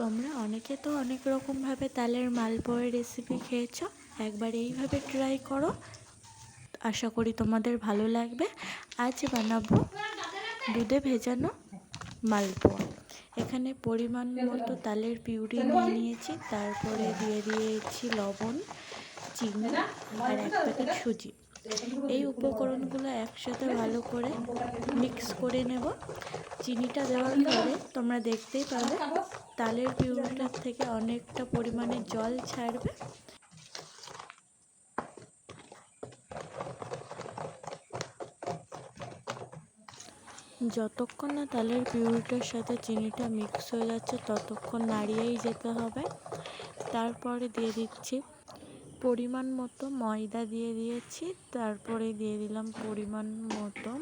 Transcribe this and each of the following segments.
তোমরা অনেকে তো অনেক রকমভাবে তালের মালপোয়ার রেসিপি খেয়েছো, একবার এইভাবে ট্রাই করো। আশা করি তোমাদের ভালো লাগবে। আজ বানাবো দুধে ভেজানো মালপোয়া। এখানে পরিমাণ মতো তালের পিউরি নিয়ে নিয়েছি, তারপরে দিয়ে দিয়েছি লবণ, চিনি আর এক প্যাকেট সুজি। এই উপকরণগুলো একসাথে ভালো করে মিক্স করে নেব। চিনিটা দেওয়ার পরে তোমরা দেখতেই পাবে, তালের পিউরিটার থেকে অনেকটা পরিমাণে জল ছাড়বে। যতক্ষণ না তালের পিউরিটার সাথে চিনিটা মিক্স হয়ে যাচ্ছে, ততক্ষণ নাড়িয়েই যেতে হবে। তারপরে দিয়ে দিচ্ছি পরিমাণ মতো ময়দা দিয়ে দিয়েছি। তারপরে দিয়ে দিলাম পরিমাণ মতো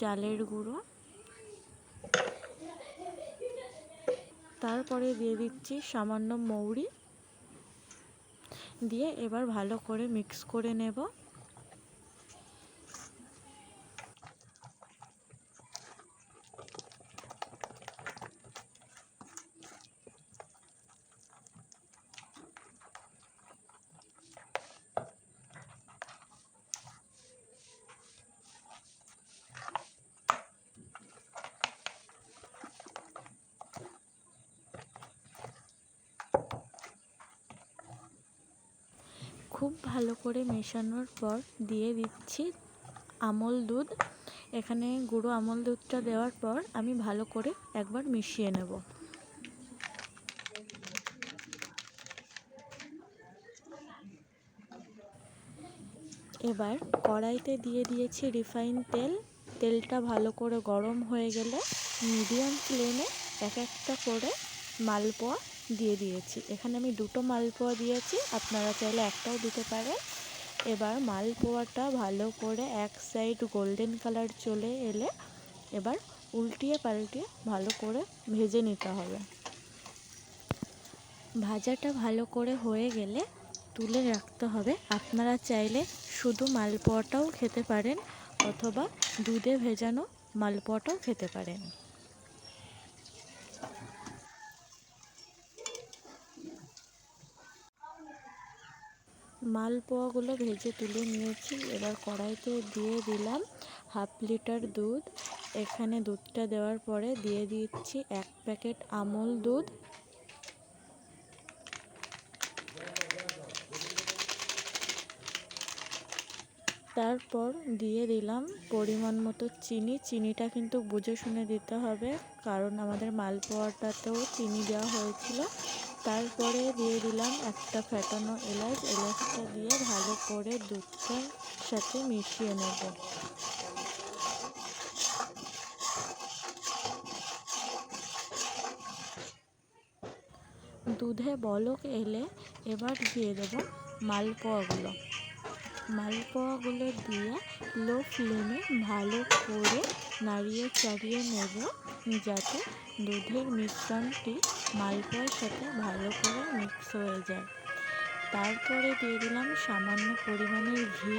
চালের গুঁড়ো। তারপরে দিয়ে দিচ্ছি সামান্য মৌরি। দিয়ে এবার ভালো করে মিক্স করে নেব। খুব ভালো করে মেশানোর পর দিয়ে দিচ্ছি আমল দুধ। এখানে গুঁড়ো আমল দুধটা দেওয়ার পর আমি ভালো করে একবার মিশিয়ে নেব। এবার কড়াইতে দিয়ে দিয়েছি রিফাইন তেল। তেলটা ভালো করে গরম হয়ে গেলে মিডিয়াম ফ্লেমে এক একটা করে মালপোয়া দিয়ে দিয়েছি। এখানে আমি দুটো মালপোয়া দিয়েছি, আপনারা চাইলে একটাও দিতে পারেন। এবার মালপোয়াটা ভালো করে এক সাইড গোল্ডেন কালার চলে এলে এবার উল্টিয়ে পাল্টিয়ে ভালো করে ভেজে নিতে হবে। ভাজাটা ভালো করে হয়ে গেলে তুলে রাখতে হবে। আপনারা চাইলে শুধু মালপোয়াটাও খেতে পারেন অথবা দুধে ভেজানো মালপোয়াটাও খেতে পারেন। মালপোয়াগুলো ভেজে তুলে নিয়েছি। এবার কড়াইতে দিয়ে দিলাম হাফ লিটার দুধ। এখানে দুধটা দেওয়ার পরে দিয়ে দিচ্ছি এক প্যাকেট আমল দুধ। তারপর দিয়ে দিলাম পরিমাণ মতো চিনি। চিনিটা কিন্তু বুঝে শুনে দিতে হবে, কারণ আমাদের মালপোয়াটাতেও চিনি দেওয়া হয়েছিল। তারপরে দিয়ে দিলাম একটা ফেটানো এলাচ। এলাচটা দিয়ে ভালো করে দুধটার সাথে মিশিয়ে নেব। দুধে বলক এলে এবার দিয়ে দেবো মালপোয়াগুলো। মালপোয়াগুলো দিয়ে লো ফ্লেমে ভালো করে নাড়িয়ে চাড়িয়ে নেব যাতে দুধের মিশ্রণটি মালপোয়ার সাথে ভালো করে মিক্স হয়ে যায়। তারপরে দিয়ে দিলাম সামান্য পরিমাণের ঘি।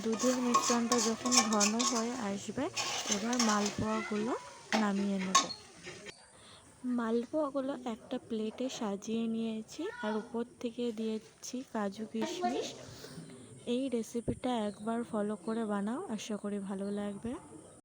দুধের মিশ্রণটা যখন ঘন হয়ে আসবে, এবার মালপোয়াগুলো নামিয়ে নেব। মালপোয়াগুলো একটা প্লেটে সাজিয়ে নিয়েছি আর উপর থেকে দিয়েছি কাজু কিশমিশ। এই রেসিপিটা একবার ফলো করে বানাও, আশা করি ভালো লাগবে।